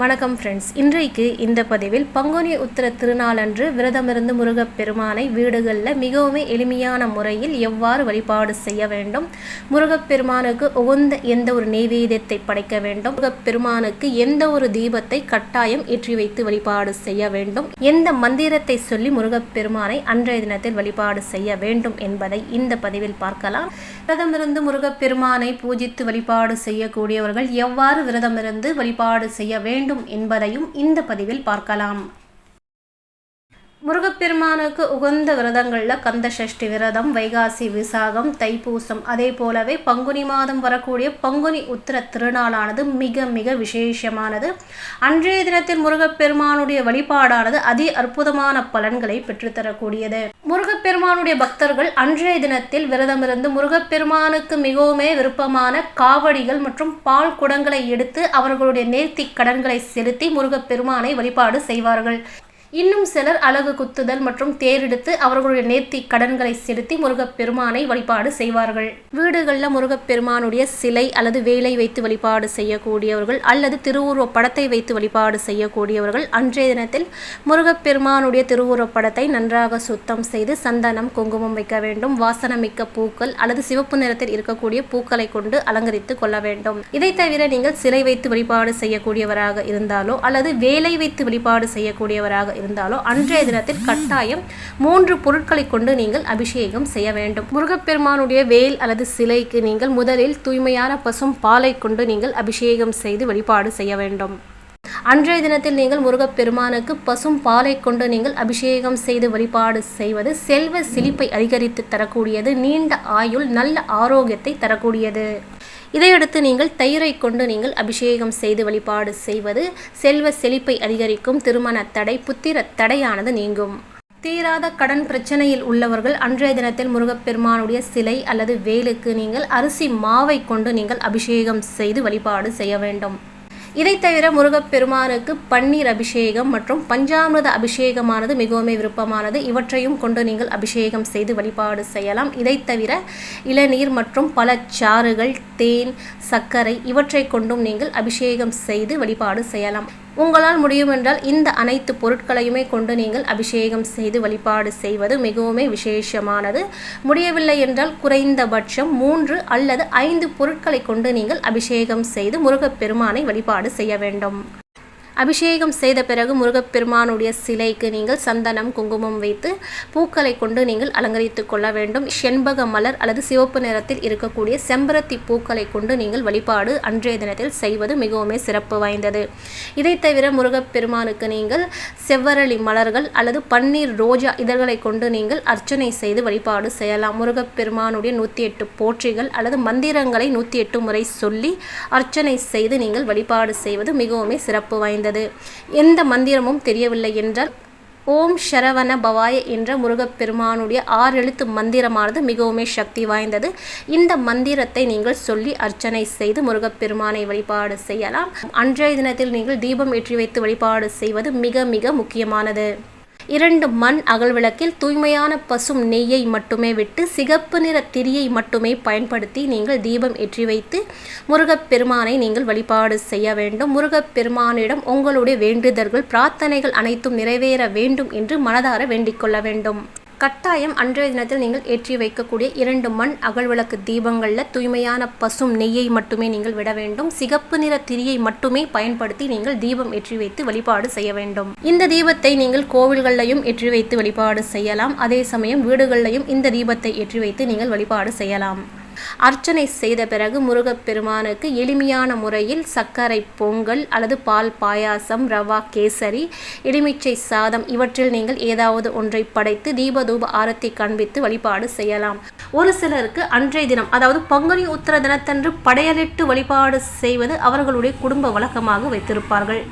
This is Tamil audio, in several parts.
வணக்கம் ஃப்ரெண்ட்ஸ் இன்றைக்கு இந்த பதிவில் பங்குனி உத்திர திருநாளன்று விரதமிருந்து முருகப்பெருமானை வீடுகளில் மிகவும் எளிமையான முறையில் எவ்வாறு வழிபாடு செய்ய வேண்டும்? முருகப்பெருமானுக்கு உகந்த எந்த ஒரு நெய்வேதியத்தை படைக்க வேண்டும்? முருகப்பெருமானுக்கு எந்த ஒரு தீபத்தை கட்டாயம் ஏற்றி வைத்து வழிபாடு செய்ய வேண்டும்? எந்த மந்திரத்தை சொல்லி முருகப்பெருமானை அன்றைய தினத்தில் வழிபாடு செய்ய வேண்டும் என்பதை இந்த பதிவில் பார்க்கலாம். விரதமிருந்து முருகப்பெருமானை பூஜித்து வழிபாடு செய்யக்கூடியவர்கள் எவ்வாறு விரதமிருந்து வழிபாடு செய்ய வேண்டும்? என்பதையும் இந்த பதிவில் பார்க்கலாம். முருகப்பெருமானுக்கு உகந்த விரதங்களில் கந்த சஷ்டி விரதம் வைகாசி விசாகம் தைப்பூசம். அதே போலவே பங்குனி மாதம் வரக்கூடிய பங்குனி உத்திர திருநாளானது மிக மிக விசேஷமானது. அன்றைய தினத்தில் முருகப்பெருமானுடைய வழிபாடானது அதி அற்புதமான பலன்களை பெற்றுத்தரக்கூடியது. முருகப்பெருமானுடைய பக்தர்கள் அன்றைய தினத்தில் விரதமிருந்து முருகப்பெருமானுக்கு மிகவுமே விருப்பமான காவடிகள் மற்றும் பால் குடங்களை எடுத்து அவர்களுடைய நேர்த்தி கடன்களை செலுத்தி முருகப்பெருமானை வழிபாடு செய்வார்கள். இன்னும் சிலர் அழகு குத்துதல் மற்றும் தேரெடுத்து அவர்களுடைய நேர்த்தி கடன்களை செலுத்தி முருகப்பெருமானை வழிபாடு செய்வார்கள். வீடுகளில் முருகப்பெருமானுடைய சிலை அல்லது வேலை வைத்து வழிபாடு செய்யக்கூடியவர்கள் அல்லது திருவுருவ படத்தை வைத்து வழிபாடு செய்யக்கூடியவர்கள் அன்றைய தினத்தில் முருகப்பெருமானுடைய திருவுருவ படத்தை நன்றாக சுத்தம் செய்து சந்தனம் குங்குமம் வைக்க வேண்டும். வாசனமிக்க பூக்கள் அல்லது சிவப்பு நிறத்தில் இருக்கக்கூடிய பூக்களை கொண்டு அலங்கரித்து கொள்ள வேண்டும். இதை தவிர நீங்கள் சிலை வைத்து வழிபாடு செய்யக்கூடியவராக இருந்தாலோ அல்லது வேலை வைத்து வழிபாடு செய்யக்கூடியவராக இருந்தாலோ அன்றைய தினத்தில் கட்டாயம் மூன்று பொருட்களை கொண்டு நீங்கள் அபிஷேகம் செய்ய வேண்டும். முருகப்பெருமானுடைய வேல் அல்லது சிலைக்கு நீங்கள் முதலில் தூய்மையான பசும் பாலை கொண்டு நீங்கள் அபிஷேகம் செய்து வழிபாடு செய்ய வேண்டும். அன்றைய தினத்தில் நீங்கள் முருகப்பெருமானுக்கு பசும் பாலை கொண்டு நீங்கள் அபிஷேகம் செய்து வழிபாடு செய்வது செல்வ செழிப்பை அதிகரித்து தரக்கூடியது நீண்ட ஆயுள் நல்ல ஆரோக்கியத்தை தரக்கூடியது. இதையடுத்து நீங்கள் தயிரை கொண்டு நீங்கள் அபிஷேகம் செய்து வழிபாடு செய்வது செல்வ செழிப்பை அதிகரிக்கும் திருமண தடை புத்திர தடையானது நீங்கும். தீராத கடன் பிரச்சனையில் உள்ளவர்கள் அன்றைய தினத்தில் முருகப்பெருமானுடைய சிலை அல்லது வேலுக்கு நீங்கள் அரிசி மாவை கொண்டு நீங்கள் அபிஷேகம் செய்து வழிபாடு செய்ய வேண்டும். இதை தவிர முருகப்பெருமானுக்கு பன்னீர் அபிஷேகம் மற்றும் பஞ்சாமிரத அபிஷேகமானது மிகவும் விருப்பமானது. இவற்றையும் கொண்டு நீங்கள் அபிஷேகம் செய்து வழிபாடு செய்யலாம். இதை தவிர இளநீர் மற்றும் பல சாறுகள் தேன் சர்க்கரை இவற்றை கொண்டும் நீங்கள் அபிஷேகம் செய்து வழிபாடு செய்யலாம். உங்களால் முடியுமென்றால் இந்த அனைத்து பொருட்களையுமே கொண்டு நீங்கள் அபிஷேகம் செய்து வழிபாடு செய்வது மிகவும் விசேஷமானது. முடியவில்லை என்றால் குறைந்தபட்சம் மூன்று அல்லது ஐந்து பொருட்களை கொண்டு நீங்கள் அபிஷேகம் செய்து முருகப்பெருமானை வழிபாடு செய்ய வேண்டும். அபிஷேகம் செய்த பிறகு முருகப்பெருமானுடைய சிலைக்கு நீங்கள் சந்தனம் குங்குமம் வைத்து பூக்களை கொண்டு நீங்கள் அலங்கரித்து கொள்ள வேண்டும். செண்பக மலர் அல்லது சிவப்பு நிறத்தில் இருக்கக்கூடிய செம்பருத்தி பூக்களை கொண்டு நீங்கள் வழிபாடு அன்றைய தினத்தில் செய்வது மிகவும் சிறப்பு வாய்ந்தது. இதை தவிர முருகப்பெருமானுக்கு நீங்கள் செவ்வரளி மலர்கள் அல்லது பன்னீர் ரோஜா இதழ்களை கொண்டு நீங்கள் அர்ச்சனை செய்து வழிபாடு செய்யலாம். முருகப்பெருமானுடைய நூற்றி எட்டு போற்றிகள் அல்லது மந்திரங்களை நூற்றி எட்டு முறை சொல்லி அர்ச்சனை செய்து நீங்கள் வழிபாடு செய்வது மிகவும் சிறப்பு வாய்ந்தது. எந்த மந்திரமும் தெரியவில்லை என்றால் ஓம் ஷரவண பவாய என்ற முருகப்பெருமானுடைய ஆறு எழுத்து மந்திரமானது மிகவும் சக்தி வாய்ந்தது. இந்த மந்திரத்தை நீங்கள் சொல்லி அர்ச்சனை செய்து முருகப்பெருமானை வழிபாடு செய்யலாம். அன்றைய தினத்தில் நீங்கள் தீபம் ஏற்றி வைத்து வழிபாடு செய்வது மிக மிக முக்கியமானது. இரண்டு மண் அகல் விளக்கில் தூய்மையான பசும் நெய்யை மட்டுமே விட்டு சிகப்பு நிற திரியை மட்டுமே பயன்படுத்தி நீங்கள் தீபம் ஏற்றி வைத்து முருகப்பெருமானை நீங்கள் வழிபாடு செய்ய வேண்டும். முருகப்பெருமானிடம் உங்களுடைய வேண்டுதல்கள் பிரார்த்தனைகள் அனைத்தும் நிறைவேற வேண்டும் என்று மனதார வேண்டிக் கொள்ள வேண்டும். கட்டாயம் அன்றைய தினத்தில் நீங்கள் ஏற்றி வைக்கக்கூடிய இரண்டு மண் அகழ்விளக்கு தீபங்களில் தூய்மையான பசும் நெய்யை மட்டுமே நீங்கள் விட வேண்டும். சிகப்பு நிற திரியை மட்டுமே பயன்படுத்தி நீங்கள் தீபம் ஏற்றி வைத்து வழிபாடு செய்ய வேண்டும். இந்த தீபத்தை நீங்கள் கோவில்களிலையும் ஏற்றி வைத்து வழிபாடு செய்யலாம். அதே சமயம் வீடுகளிலையும் இந்த தீபத்தை ஏற்றி வைத்து நீங்கள் வழிபாடு செய்யலாம். அர்ச்சனை செய்த பிறகு முருகப்பெருமானுக்கு எளிமையான முறையில் சர்க்கரை பொங்கல் அல்லது பால் பாயாசம் ரவா கேசரி எலுமிச்சை சாதம் இவற்றில் நீங்கள் ஏதாவது ஒன்றை படைத்து தீபதூப ஆரத்தி காண்பித்து வழிபாடு செய்யலாம். ஒரு சிலருக்கு அன்றைய தினம் அதாவது பங்குனி உத்தர தினத்தன்று படையலிட்டு வழிபாடு செய்வது அவர்களுடைய குடும்ப வழக்கமாக வைத்திருப்பார்கள்.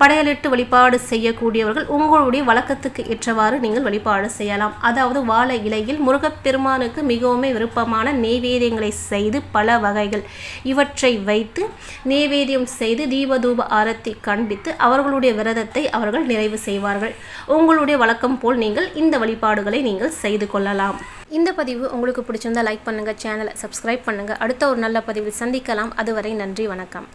படையலிட்டு வழிபாடு செய்யக்கூடியவர்கள் உங்களுடைய வழக்கத்துக்கு ஏற்றவாறு நீங்கள் வழிபாடு செய்யலாம். அதாவது வாழை இலையில் முருகப்பெருமானுக்கு மிகவும் விருப்பமான நெய்வேதியங்கள் நைவேத்தியங்களை செய்து பல வகைகள். இவற்றை வைத்து நைவேத்தியம் செய்து தீபதூப ஆரத்தி காண்பித்து அவர்களுடைய விரதத்தை அவர்கள் நிறைவு செய்வார்கள். உங்களுடைய வழக்கம் போல் நீங்கள் இந்த வழிபாடுகளை நீங்கள் செய்து கொள்ளலாம். இந்த பதிவு உங்களுக்கு பிடிச்சிருந்தால் லைக் பண்ணுங்கள் சேனலை சப்ஸ்கிரைப் பண்ணுங்கள் அடுத்த ஒரு நல்ல பதிவில் சந்திக்கலாம். அதுவரை நன்றி வணக்கம்.